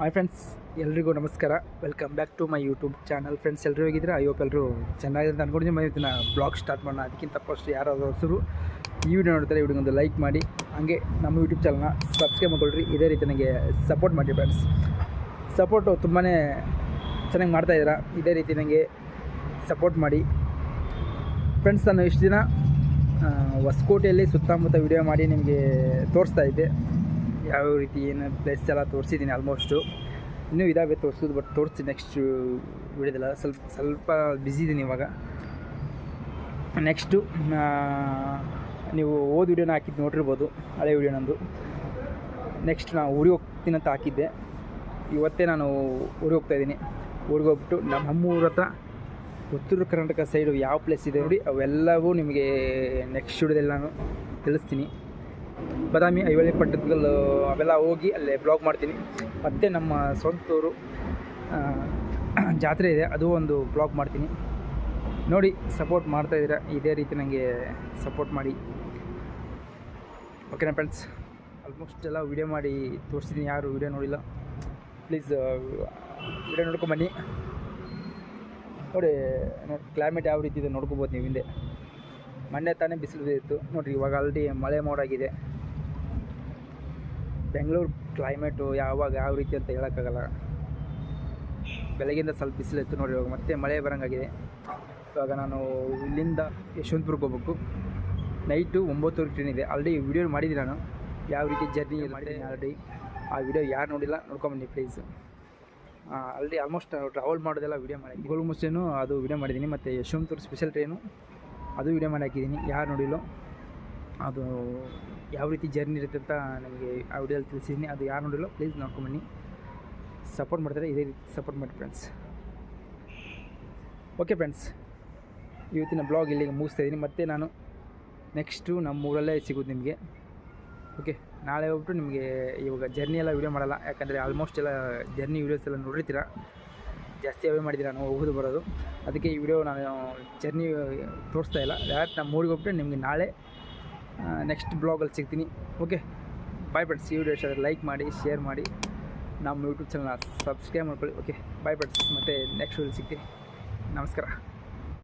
Hi friends ಎಲ್ರಿಗೂ ನಮಸ್ಕಾರ. Welcome back to my YouTube channel friends ಎಲ್ಲರೂ ಹೋಗಿದ್ರೆ ಐ ಹೋಪ್ ಎಲ್ಲರೂ ಅಂತ ಅನ್ಕೊಂಡಿದ್ದೀನಿ. ಮನೆ ಬ್ಲಾಗ್ ಸ್ಟಾರ್ಟ್ ಮಾಡೋಣ. ಅದಕ್ಕಿಂತ ಫಸ್ಟ್ ಯಾರಾದರೂ ಹೊಸರು ಈ ವಿಡಿಯೋ ನೋಡ್ತಾರೆ ಒಂದು ಲೈಕ್ ಮಾಡಿ. ಹಾಗೆ ನಮ್ಮ ಯೂಟ್ಯೂಬ್ ಚಾನಲ್ನ ಸಬ್ಸ್ಕ್ರೈಬ್ ಮಾಡ್ಕೊಳ್ರಿ. ಇದೇ ರೀತಿ ನನಗೆ ಸಪೋರ್ಟ್ ಮಾಡಿ ಫ್ರೆಂಡ್ಸ್ ಸಪೋರ್ಟು ತುಂಬಾ ಚೆನ್ನಾಗಿ ಮಾಡ್ತಾಯಿದ್ದೀರಾ ಇದೇ ರೀತಿ ನನಗೆ ಸಪೋರ್ಟ್ ಮಾಡಿ. ಫ್ರೆಂಡ್ಸ್ ನಾನು ಇಷ್ಟು ದಿನ ಹೊಸಕೋಟೆಯಲ್ಲಿ ಸುತ್ತಮುತ್ತ ವಿಡಿಯೋ ಮಾಡಿ ನಿಮಗೆ ತೋರಿಸ್ತಾ ಇದ್ದೆ. ಯಾವ ರೀತಿ ಏನು ಪ್ಲೇಸ್ ಎಲ್ಲ ತೋರಿಸಿದ್ದೀನಿ ಆಲ್ಮೋಸ್ಟು ಇನ್ನೂ ಇದಾವೆ ತೋರಿಸೋದು ಬಟ್ ತೋರಿಸ್ತೀನಿ ನೆಕ್ಸ್ಟ್ ವಿಡಿಯೋದಲ್ಲ ಸ್ವಲ್ಪ ಸ್ವಲ್ಪ ಬ್ಯುಸಿ ಇದ್ದೀನಿ ಇವಾಗ. ನೆಕ್ಸ್ಟು ನೀವು ಓದ್ ವಿಡಿಯೋನ ಹಾಕಿದ್ದು ನೋಡಿರ್ಬೋದು, ಹಳೆ ವಿಡಿಯೋ ನಂದು. ನೆಕ್ಸ್ಟ್ ನಾನು ಊರಿಗೆ ಹೋಗ್ತೀನಿ ಅಂತ ಹಾಕಿದ್ದೆ. ಇವತ್ತೇ ನಾನು ಊರಿಗೆ ಹೋಗ್ತಾ ಇದ್ದೀನಿ ಊರಿಗೆ ಹೋಗ್ಬಿಟ್ಟು ನಮ್ಮ ನಮ್ಮೂರ ಹತ್ರ ಉತ್ತರ ಕರ್ನಾಟಕ ಸೈಡು ಯಾವ ಪ್ಲೇಸ್ ಇದೆ ನೋಡಿ, ಅವೆಲ್ಲವೂ ನಿಮಗೆ ನೆಕ್ಸ್ಟ್ ವಿಡಿಯೋದಲ್ಲಿ ನಾನು ತಿಳಿಸ್ತೀನಿ. ಬಾದಾಮಿ, ಐವಳ್ಳಿ ಪಟ್ಟದಲ್ಲು ಅವೆಲ್ಲ ಹೋಗಿ ಅಲ್ಲೇ ಬ್ಲಾಗ್ ಮಾಡ್ತೀನಿ. ಮತ್ತು ನಮ್ಮ ಸ್ವಂತೂರು ಜಾತ್ರೆ ಇದೆ, ಅದು ಒಂದು ಬ್ಲಾಗ್ ಮಾಡ್ತೀನಿ. ನೋಡಿ ಸಪೋರ್ಟ್ ಮಾಡ್ತಾಯಿದ್ದೀರಾ ಇದೇ ರೀತಿ ನನಗೆ ಸಪೋರ್ಟ್ ಮಾಡಿ. ಓಕೆನಾ ಫ್ರೆಂಡ್ಸ್ ಆಲ್ಮೋಸ್ಟ್ ಎಲ್ಲ ವೀಡಿಯೋ ಮಾಡಿ ತೋರಿಸ್ತೀನಿ, ಯಾರು ವೀಡಿಯೋ ನೋಡಿಲ್ಲ. ಪ್ಲೀಸ್ ವೀಡಿಯೋ ನೋಡ್ಕೊಂಬನ್ನಿ ನೋಡಿ ನೋಡಿ ಕ್ಲೈಮೇಟ್ ಯಾವ ರೀತಿ ಇದೆ ನೋಡ್ಕೊಬೋದು ನೀವು ಹಿಂದೆ. ಮೊನ್ನೆ ತಾನೇ ಬಿಸಿಲು ಇತ್ತು. ನೋಡಿರಿ, ಇವಾಗ ಆಲ್ರೆಡಿ ಮಳೆ ಮೋಡಾಗಿದೆ. ಬೆಂಗಳೂರು ಕ್ಲೈಮೇಟು ಯಾವಾಗ ಯಾವ ರೀತಿ ಅಂತ ಹೇಳೋಕ್ಕಾಗಲ್ಲ. ಬೆಳಗಿಂದ ಸ್ವಲ್ಪ ಬಿಸಿಲು ಇತ್ತು ನೋಡಿ ಇವಾಗ, ಮತ್ತೆ ಮಳೆ ಬರೋಂಗಾಗಿದೆ. ಇವಾಗ ನಾನು ಇಲ್ಲಿಂದ ಯಶವಂತಪುರಕ್ಕೆ ಹೋಗ್ಬೇಕು. ನೈಟು ಒಂಬತ್ತುವರೆ ಟ್ರೈನ್ ಇದೆ. ಆಲ್ರೆಡಿ ವಿಡಿಯೋ ಮಾಡಿದ್ದೀನಿ ನಾನು. ಯಾವ ರೀತಿ ಜರ್ನಿ ಮಾಡಿದ್ದೀನಿ ಆಲ್ರೆಡಿ ಆ ವಿಡಿಯೋ ಯಾರು ನೋಡಿಲ್ಲ ನೋಡ್ಕೊಂಬನ್ನಿ ಪ್ಲೀಸ್ ಆಲ್ರೆಡಿ ಆಲ್ಮೋಸ್ಟ್ ಟ್ರಾವೆಲ್ ಮಾಡೋದೆಲ್ಲ ವೀಡಿಯೋ ಮಾಡಿ ಗೋಲ್ಮೋಸ್ಟ್ ಏನು ಅದು ವೀಡಿಯೋ ಮಾಡಿದ್ದೀನಿ. ಮತ್ತು ಯಶವಂತಪುರ ಸ್ಪೆಷಲ್ ಟ್ರೈನು ಅದು ವೀಡಿಯೋ ಮಾಡಿ ಹಾಕಿದ್ದೀನಿ. ಯಾರು ನೋಡಿಲ್ಲೋ. ಅದು ಯಾವ ರೀತಿ ಜರ್ನಿ ಇರುತ್ತೆ ಅಂತ ನನಗೆ ಆ ವಿಡಿಯೋದಲ್ಲಿ ತಿಳಿಸಿದ್ದೀನಿ. ಅದು ಯಾರು ನೋಡಿಲ್ಲ ಪ್ಲೀಸ್ ನೋಡ್ಕೊಂಬನ್ನಿ ಸಪೋರ್ಟ್ ಮಾಡ್ತಾರೆ, ಇದೇ ರೀತಿ ಸಪೋರ್ಟ್ ಮಾಡಿ ಫ್ರೆಂಡ್ಸ್ ಓಕೆ ಫ್ರೆಂಡ್ಸ್ ಇವತ್ತಿನ ಬ್ಲಾಗ್ ಇಲ್ಲಿಗೆ ಮುಗಿಸ್ತಾ ಇದ್ದೀನಿ. ಮತ್ತು ನಾನು ನೆಕ್ಸ್ಟು ನಮ್ಮ ಊರಲ್ಲೇ ಸಿಗೋದು ನಿಮಗೆ. ಓಕೆ ನಾಳೆ ಹೋಗ್ಬಿಟ್ಟು ನಿಮಗೆ ಇವಾಗ ಜರ್ನಿ ಎಲ್ಲ ವೀಡಿಯೋ ಮಾಡಲ್ಲ. ಯಾಕಂದರೆ ಆಲ್ಮೋಸ್ಟ್ ಎಲ್ಲ ಜರ್ನಿ ವೀಡಿಯೋಸ್ ಎಲ್ಲ ನೋಡಿರ್ತೀರ? ಜಾಸ್ತಿ ಅವೇ ಮಾಡಿದ್ದೀರ ನಾನು ಹೋಗೋದು ಬರೋದು. ಅದಕ್ಕೆ ಈ ವಿಡಿಯೋ ನಾನು ಜರ್ನಿ ತೋರಿಸ್ತಾ ಇಲ್ಲ. ಡೈರೆಕ್ಟ್ ನಮ್ಮ ಊರಿಗೆ ಹೋಗ್ಬಿಟ್ಟು ನಿಮಗೆ ನಾಳೆ ನೆಕ್ಸ್ಟ್ ಬ್ಲಾಗಲ್ಲಿ ಸಿಗ್ತೀನಿ. ಓಕೆ ಬಾಯ್ ಫ್ರೆಂಡ್ಸ್ ಈ ವಿಡಿಯೋ ಇಷ್ಟ ಲೈಕ್ ಮಾಡಿ ಶೇರ್ ಮಾಡಿ. ನಮ್ಮ ಯೂಟ್ಯೂಬ್ ಚಾನಲ್ನ ಸಬ್ಸ್ಕ್ರೈಬ್ ಮಾಡ್ಕೊಳ್ಳಿ. ಓಕೆ ಬಾಯ್ ಫ್ರೆಂಡ್ಸ್ ಮತ್ತು ನೆಕ್ಸ್ಟ್ ವಿಡಿಯೋ ಸಿಗ್ತೀನಿ. ನಮಸ್ಕಾರ.